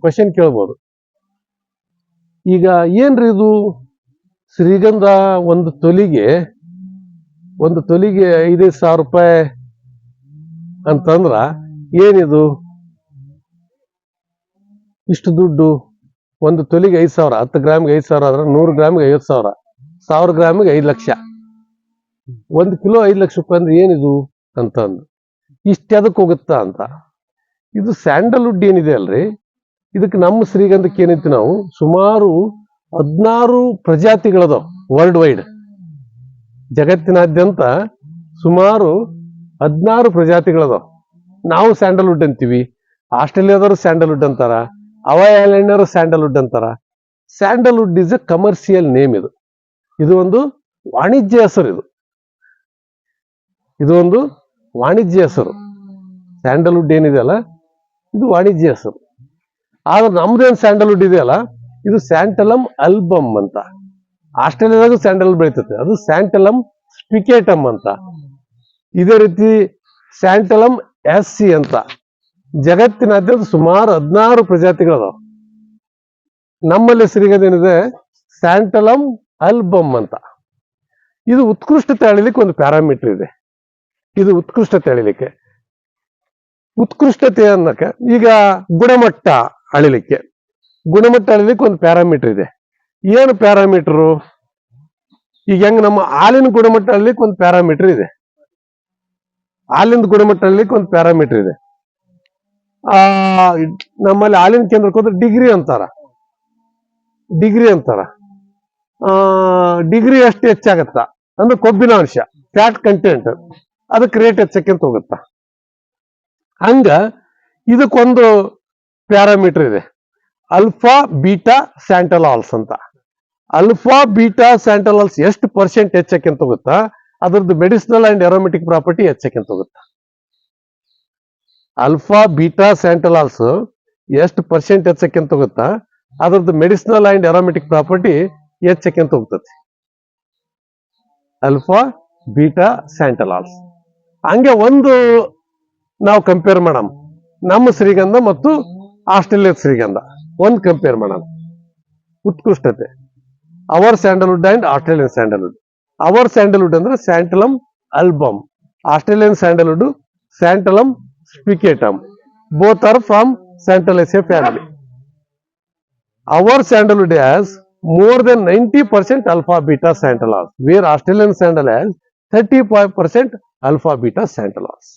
Question ಕೇಳ್ಬೋದು. ಈಗ ಏನ್ರಿ ಇದು? ಶ್ರೀಗಂಧ ಒಂದು ತೊಲಿಗೆ ಒಂದು ತೊಲಿಗೆ ಐದೈದು ಸಾವಿರ ರೂಪಾಯಿ ಅಂತಂದ್ರ ಏನಿದು? ಇಷ್ಟು ದುಡ್ಡು, ಒಂದು ತೊಲಿಗೆ ಐದು ಸಾವಿರ, ಹತ್ತು ಗ್ರಾಮ್ಗೆ ಐದು ಸಾವಿರ ಆದ್ರೆ ನೂರು ಗ್ರಾಮ್ಗೆ ಐವತ್ತು ಸಾವಿರ ಸಾವಿರ ಗ್ರಾಮಿಗೆ ಐದು ಲಕ್ಷ. ಒಂದು ಕಿಲೋ ಐದು ಲಕ್ಷ ರೂಪಾಯಿ ಅಂದ್ರೆ ಏನಿದು ಅಂತ ಅಂದು ಇಷ್ಟು ಅದಕ್ಕೆ ಹೋಗುತ್ತಾ ಅಂತ. ಇದು ಸ್ಯಾಂಡಲ್ವುಡ್ ಏನಿದೆ ಅಲ್ರಿ? ಇದಕ್ಕೆ ನಮ್ಮ ಶ್ರೀಗಂಧಕ್ಕೆ ಏನೈತಿ ನಾವು? ಸುಮಾರು ಹದಿನಾರು ಪ್ರಜಾತಿಗಳದಾವ ವರ್ಲ್ಡ್ ವೈಡ್ ಜಗತ್ತಿನಾದ್ಯಂತ ಸುಮಾರು ಹದಿನಾರು ಪ್ರಜಾತಿಗಳದಾವ. ನಾವು ಸ್ಯಾಂಡಲ್ವುಡ್ ಅಂತೀವಿ. ಆಸ್ಟ್ರೇಲಿಯಾದವರು ಸ್ಯಾಂಡಲ್ವುಡ್ ಅಂತಾರ. ಹವಾಯಿ ಐಲ್ಯಾಂಡ್ನವರು ಸ್ಯಾಂಡಲ್ವುಡ್ ಅಂತಾರ. Sandalwood is a commercial name ಇದು. ಇದು ಒಂದು ವಾಣಿಜ್ಯ ಹೆಸರು ಇದು ಇದು ಒಂದು ವಾಣಿಜ್ಯ ಹೆಸರು. ಸ್ಯಾಂಡಲ್ವುಡ್ ಏನಿದೆಯಲ್ಲ ಇದು ವಾಣಿಜ್ಯ ಹೆಸರು. ಆದ್ರೆ ನಮ್ದೇನು ಸ್ಯಾಂಡಲ್ವುಡ್ ಇದೆಯಲ್ಲ ಇದು ಸ್ಯಾಂಟಲಮ್ ಆಲ್ಬಮ್ ಅಂತ. ಆಸ್ಟ್ರೇಲಿಯಾದಾಗೂ ಸ್ಯಾಂಡಲ್ ಬೆಳೀತದೆ ಅದು ಸ್ಯಾಂಟಲಮ್ ಸ್ಪಿಕೇಟಮ್ ಅಂತ. ಇದೇ ರೀತಿ ಸ್ಯಾಂಟಲಮ್ ಎಸ್ ಸಿ ಅಂತ. ಜಗತ್ತಿನಾದ್ಯಂತ ಸುಮಾರು ಹದಿನಾರು ಪ್ರಜಾತಿಗಳದಾವ. ನಮ್ಮಲ್ಲಿ ಸಿರಿಗದೇನಿದೆ ಸ್ಯಾಂಟಲಮ್ ಆಲ್ಬಮ್ ಅಂತ. ಇದು ಉತ್ಕೃಷ್ಟತೆ ಅಳಿಲಿಕ್ಕೆ ಒಂದು ಪ್ಯಾರಾಮೀಟರ್ ಇದೆ. ಇದು ಉತ್ಕೃಷ್ಟತೆ ಅಳಿಲಿಕ್ಕೆ. ಉತ್ಕೃಷ್ಟತೆ ಅನ್ನಕ್ಕೆ ಈಗ ಗುಣಮಟ್ಟ ಅಳಿಲಿಕ್ಕೆ. ಗುಣಮಟ್ಟ ಅಳಿಲಿಕ್ಕೆ ಒಂದು ಪ್ಯಾರಾಮೀಟರ್ ಇದೆ. ಏನು ಪ್ಯಾರಾಮೀಟರು? ಈಗ ಹೆಂಗ್ ನಮ್ಮ ಹಾಲಿನ ಗುಣಮಟ್ಟ ಅಳಿಲಿಕ್ಕೆ ಒಂದು ಪ್ಯಾರಾಮೀಟರ್ ಇದೆ. ಹಾಲಿನ ಗುಣಮಟ್ಟ ಅಳಿಲಿಕ್ಕೆ ಒಂದು ಪ್ಯಾರಾಮೀಟರ್ ಇದೆ. ಆ, ನಮ್ಮಲ್ಲಿ ಹಾಲಿನ ಕೇಂದ್ರಕ್ಕೆ ಹೋದ್ರೆ ಡಿಗ್ರಿ ಅಂತಾರ. ಡಿಗ್ರಿ ಅಂತಾರ. ಆ, ಡಿಗ್ರಿ ಅಷ್ಟು ಹೆಚ್ಚಾಗತ್ತ. ಅಂದ್ರೆ ಕೊಬ್ಬಿನ ಅಂಶ ಫ್ಯಾಟ್ ಕಂಟೆಂಟ್. ಅದಕ್ಕೆ ರೇಟ್ ಹೆಚ್ಚಕ್ಕಿಂತ ಹೋಗುತ್ತ? ಹಂಗ ಇದಕ್ಕೊಂದು ಪ್ಯಾರಾಮೀಟರ್ ಇದೆ. ಅಲ್ಫಾ ಬೀಟಾ ಸ್ಯಾಂಟಲಾಲ್ಸ್ ಅಂತ. ಅಲ್ಫಾ ಬೀಟಾ ಸ್ಯಾಂಟಲಾಲ್ಸ್ ಎಷ್ಟು ಪರ್ಸೆಂಟ್ ಹೆಚ್ಚಕ್ಕಿಂತ ಹೋಗುತ್ತಾ? ಅದ್ರದ್ದು ಮೆಡಿಸಿನಲ್ ಅಂಡ್ ಎರೋಮೆಟಿಕ್ ಪ್ರಾಪರ್ಟಿ ಹೆಚ್ಚಕ್ಕಿಂತ ಹೋಗುತ್ತಾ? ಅಲ್ಫಾ ಬೀಟಾ ಸ್ಯಾಂಟಲಾಲ್ಸ್ ಎಷ್ಟು ಪರ್ಸೆಂಟ್ ಹೆಚ್ಚಕ್ಕಿಂತ ಹೋಗುತ್ತಾ? ಅದ್ರದ್ದು ಮೆಡಿಸಿನಲ್ ಅಂಡ್ ಎರೋಮೆಟಿಕ್ ಪ್ರಾಪರ್ಟಿ ಹೆಚ್ಚಕ್ಕಿಂತ ಹೋಗ್ತದೆ. ಅಲ್ಫಾ ಬೀಟಾ ಸ್ಯಾಂಟಲಾಲ್ಸ್ ಹಂಗೆ ಒಂದು ನಾವು ಕಂಪೇರ್ ಮಾಡೋಣ. ನಮ್ಮ ಶ್ರೀಗಂಧ ಮತ್ತು ಆಸ್ಟ್ರೇಲಿಯಾದ ಶ್ರೀಗಂಧ. ಒಂದು ಕಂಪೇರ್ ಮಾಡೋಣ. ಉತ್ಕೃಷ್ಟತೆ. Our sandalwood and Australian sandalwood. Our sandalwood ಅಂದ್ರೆ santalum album. Australian sandalwood, santalum spicatum. Both are from Santalaceae family our sandalwood has more than more percent 90% alpha ಆಸ್ wear Australian sandal has thirty 35% alpha beta santalols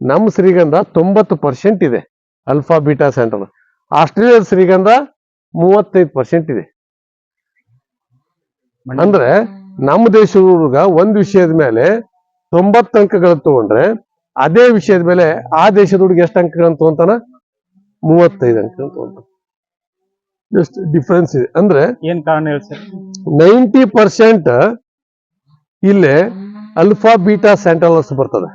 ನಮ್ಮ ಶ್ರೀಗಂಧ ತೊಂಬತ್ತು percent ಇದೆ. Alpha beta ಸ್ಯಾಂಟಲಾಸ್ ಆಸ್ಟ್ರೇಲಿಯಾದ ಶ್ರೀಗಂಧ ಮೂವತ್ತೈದು percent ಇದೆ. ಅಂದ್ರೆ ನಮ್ಮ ದೇಶದ ಹುಡುಗ ಒಂದ್ ವಿಷಯದ ಮೇಲೆ ತೊಂಬತ್ತು ಅಂಕಗಳು ತಗೊಂಡ್ರೆ ಅದೇ ವಿಷಯದ ಮೇಲೆ ಆ ದೇಶದ ಹುಡುಗ ಎಷ್ಟು ಅಂಕಗಳನ್ನು ತಗೊಂತಾನ? ಮೂವತ್ತೈದು ಅಂಕ ತಗೊಂತಾನ. ಎಷ್ಟು ಡಿಫ್ರೆನ್ಸ್ ಇದೆ. ಅಂದ್ರೆ ಏನ್ ಕಾರಣ ಹೇಳಿ ನೈಂಟಿ ಪರ್ಸೆಂಟ್ ಇಲ್ಲೇ ಅಲ್ಫಾ ಬೀಟಾ ಸ್ಯಾಂಟಲಾಲ್ಸ್ ಬರ್ತದೆ.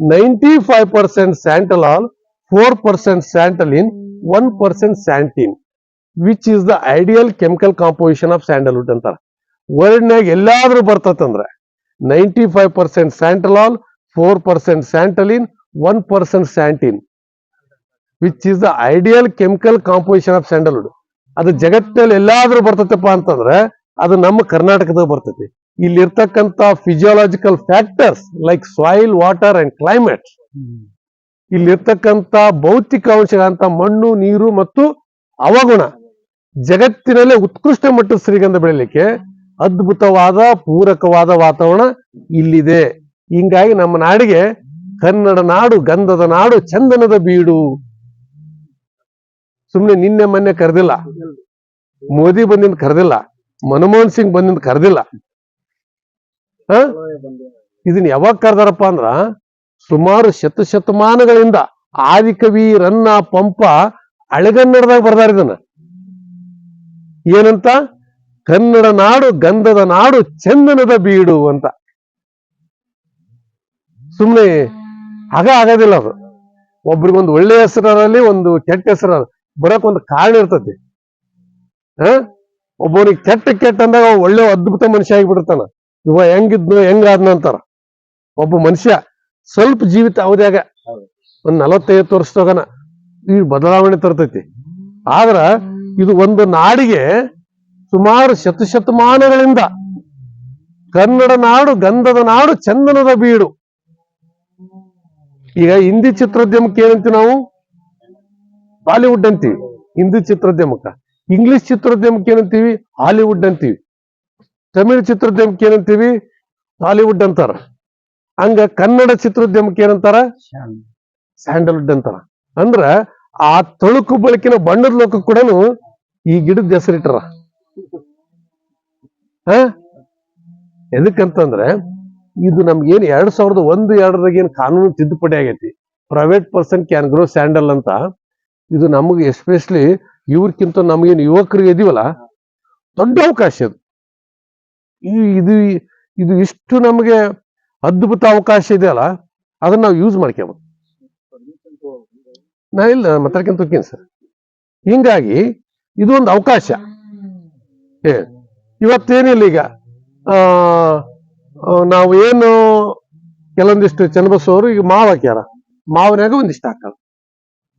Ninety five percent santalol four percent santalin one percent santin which is the ideal chemical composition of sandalwood ಅಂತಾರ. ವರ್ಡ್ನಾಗ ಎಲ್ಲಾದ್ರೂ ಬರ್ತದಂದ್ರೆ ninety five percent santalol four percent santalin one percent santin which is the ideal chemical composition of sandalwood ಅದು ಜಗತ್ತಿನಲ್ಲಿ ಎಲ್ಲಾದ್ರೂ ಬರ್ತೈತಪ್ಪ ಅಂತಂದ್ರೆ, ಅದು ನಮ್ಮ ಕರ್ನಾಟಕದಾಗ ಬರ್ತೈತಿ. ಇಲ್ಲಿ physiological factors like soil water and climate ಇಲ್ಲಿರ್ತಕ್ಕಂಥ ಭೌತಿಕ ಅಂಶಗಳಂತ ಮಣ್ಣು, ನೀರು ಮತ್ತು ಅವಗುಣ. ಜಗತ್ತಿನಲ್ಲೇ ಉತ್ಕೃಷ್ಟ ಮಟ್ಟದ ಶ್ರೀಗಂಧ ಬೆಳಿಲಿಕ್ಕೆ ಅದ್ಭುತವಾದ, ಪೂರಕವಾದ ವಾತಾವರಣ ಇಲ್ಲಿದೆ. ಹಿಂಗಾಗಿ ನಮ್ಮ ನಾಡಿಗೆ ಕನ್ನಡ ನಾಡು, ಗಂಧದ ನಾಡು, ಚಂದನದ ಬೀಡು. ಸುಮ್ನೆ ನಿನ್ನೆ ಮೊನ್ನೆ ಕರೆದಿಲ್ಲ. ಮೋದಿ ಬಂದಿಂದ ಕರೆದಿಲ್ಲ. ಮನಮೋಹನ್ ಸಿಂಗ್ ಬಂದಿಂದ ಕರೆದಿಲ್ಲ. ಇದನ್ನ ಯಾವಾಗ ಕರೆದಾರಪ್ಪ ಅಂದ್ರ ಸುಮಾರು ಶತ ಶತಮಾನಗಳಿಂದ ಆದಿಕವಿ ರನ್ನ ಪಂಪ ಅಳೆಗನ್ನಡದಾಗ ಬರ್ದಾರ ಇದನ್ನ. ಏನಂತ? ಕನ್ನಡ ನಾಡು ಗಂಧದ ನಾಡು ಚಂದನದ ಬೀಡು ಅಂತ. ಸುಮ್ನೆ ಆಗ ಆಗೋದಿಲ್ಲ ಅದು. ಒಬ್ರಿಗೊಂದು ಒಳ್ಳೆ ಹೆಸರಲ್ಲಿ ಒಂದು ಕೆಟ್ಟ ಹೆಸರ ಬರಕ್ ಒಂದು ಕಾರಣ ಇರ್ತತಿ ಹ? ಒಬ್ಬನಿಗೆ ಕೆಟ್ಟ ಕೆಟ್ಟ ಅಂದಾಗ ಒಳ್ಳೆ ಅದ್ಭುತ ಮನುಷ್ಯ ಆಗಿಬಿಡ್ತಾನ ಇವ ಹೆಂಗಿದ್ನು, ಹೆಂಗಾದ್ನು ಅಂತಾರ. ಒಬ್ಬ ಮನುಷ್ಯ ಸ್ವಲ್ಪ ಜೀವಿತ ಅವಧಿಯಾಗ. ಒಂದ್ ನಲವತ್ತೈವತ್ತು ತಗನ ಈ ಬದಲಾವಣೆ ತರ್ತೈತಿ. ಆದ್ರ ಇದು ಒಂದು ನಾಡಿಗೆ ಸುಮಾರು ಶತಶತಮಾನಗಳಿಂದ ಕನ್ನಡ ನಾಡು, ಗಂಧದ ನಾಡು, ಚಂದನದ ಬೀಡು. ಈಗ ಹಿಂದಿ ಚಿತ್ರೋದ್ಯಮಕ್ಕೆ ಏನಂತೀವಿ ನಾವು? ಬಾಲಿವುಡ್ ಅಂತೀವಿ. ಹಿಂದಿ ಚಿತ್ರೋದ್ಯಮಕ್ಕ. ಇಂಗ್ಲಿಷ್ ಚಿತ್ರೋದ್ಯಮಕ್ಕೆ ಏನಂತೀವಿ? ಹಾಲಿವುಡ್ ಅಂತೀವಿ. ತಮಿಳ್ ಚಿತ್ರೋದ್ಯಮಕ್ಕೆ ಏನಂತೀವಿ? ಹಾಲಿವುಡ್ ಅಂತಾರ. ಹಂಗ ಕನ್ನಡ ಚಿತ್ರೋದ್ಯಮಕ್ಕೆ ಏನಂತಾರ? ಸ್ಯಾಂಡಲ್ವುಡ್ ಅಂತಾರ. ಅಂದ್ರ ಆ ತೊಳಕು ಬಳಕಿನ ಬಣ್ಣದ ಲೋಕ ಕೂಡ ಈ ಗಿಡದ ಹೆಸರಿಟ್ಟಾರ ಹ? ಎದಕ್ಕಂತಂದ್ರೆ ಇದು ನಮ್ಗೇನ್ ಎರಡ್ ಸಾವಿರದ ಒಂದು ಎರಡರಾಗ ಏನ್ ಕಾನೂನು ತಿದ್ದುಪಡಿ ಆಗೈತಿ. Private person can grow sandal ಅಂತ. ಇದು ನಮಗೆ ಎಸ್ಪೆಷಲಿ ಇವ್ರಕ್ಕಿಂತ ನಮ್ಗೇನು ಯುವಕರಿಗೆ ಇದೀವಲ್ಲ, ದೊಡ್ಡ ಅವಕಾಶ ಇದು ಈ ಇದು ಇದು ಇಷ್ಟು ನಮಗೆ ಅದ್ಭುತ ಅವಕಾಶ ಇದೆಯಲ್ಲ ಅದನ್ನ ನಾವು ಯೂಸ್ ಮಾಡ್ಕೋಬೇಕು ನಾ ಇಲ್ಲ ಮಾತಾಡ್ಕೊಂತ ಹೋಗ್ತೀನಿ ಸರ್ ಹಿಂಗಾಗಿ ಇದು ಒಂದು ಅವಕಾಶ. ಏ, ಇವತ್ತೇನಿಲ್ಲ ಈಗ? ನಾವು ಏನು ಕೆಲವೊಂದಿಷ್ಟು ಚನ್ನಬಸವರು ಈಗ ಮಾವು ಹಾಕ್ಯಾರ ಮಾವಿನಾಗ ಒಂದಿಷ್ಟು ಹಾಕಲ್ಲ.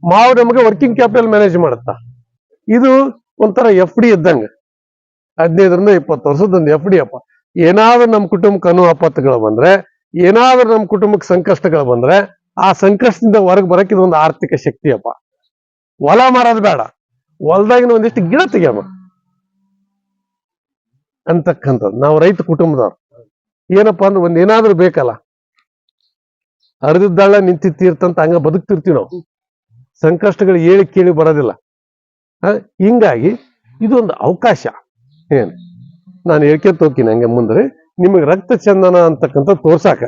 ಮಾವು ನಮಗೆ ವರ್ಕಿಂಗ್ ಕ್ಯಾಪಿಟಲ್ ಮ್ಯಾನೇಜ್ ಮಾಡುತ್ತ. ಇದು ಒಂಥರ ಎಫ್ ಡಿ ಇದ್ದಂಗ. ಹದಿನೈದರಿಂದ ಇಪ್ಪತ್ತು ವರ್ಷದ ಒಂದು ಎಫ್ ಡಿ ಅಪ್ಪ. ಏನಾದ್ರೂ ನಮ್ಮ ಕುಟುಂಬಕ್ಕೆ ಅನು ಆಪತ್ತುಗಳು ಬಂದ್ರೆ, ಏನಾದ್ರೂ ನಮ್ಮ ಕುಟುಂಬಕ್ಕೆ ಸಂಕಷ್ಟಗಳು ಬಂದ್ರೆ, ಆ ಸಂಕಷ್ಟದಿಂದ ಹೊರಗೆ ಬರಕ್ಕೆ ಇದೊಂದು ಆರ್ಥಿಕ ಶಕ್ತಿ ಅಪ್ಪ. ಹೊಲ ಮಾರೋದು ಬೇಡ. ಹೊಲದಾಗಿನ ಒಂದಿಷ್ಟು ಗಿಡ ತೆಗಿಯಮ್ಮ. ಅಂತಕ್ಕಂಥದ್ದು. ನಾವು ರೈತ ಕುಟುಂಬದವ್ರು. ಏನಪ್ಪಾ ಅಂದ್ರೆ ಒಂದ್ ಏನಾದ್ರೂ ಬೇಕಲ್ಲ. ಹರಿದಿದ್ದಾಳ ನಿಂತಿರ್ತೀರ್ತಂತ ಹಂಗ ಬದುಕ್ತಿರ್ತೀವಿ ನಾವು. ಸಂಕಷ್ಟಗಳು ಹೇಳಿ ಕೇಳಿ ಬರೋದಿಲ್ಲ. ಹಿಂಗಾಗಿ ಇದೊಂದು ಅವಕಾಶ. ಏನ್? ನಾನು ಹೇಳ್ಕೊಂತ ಹೋಗ್ತೀನಿ ಹಂಗೆ ಮುಂದೆ ನಿಮಗೆ ರಕ್ತ ಚಂದನ ಅಂತಕ್ಕಂಥ ತೋರ್ಸಾಕ.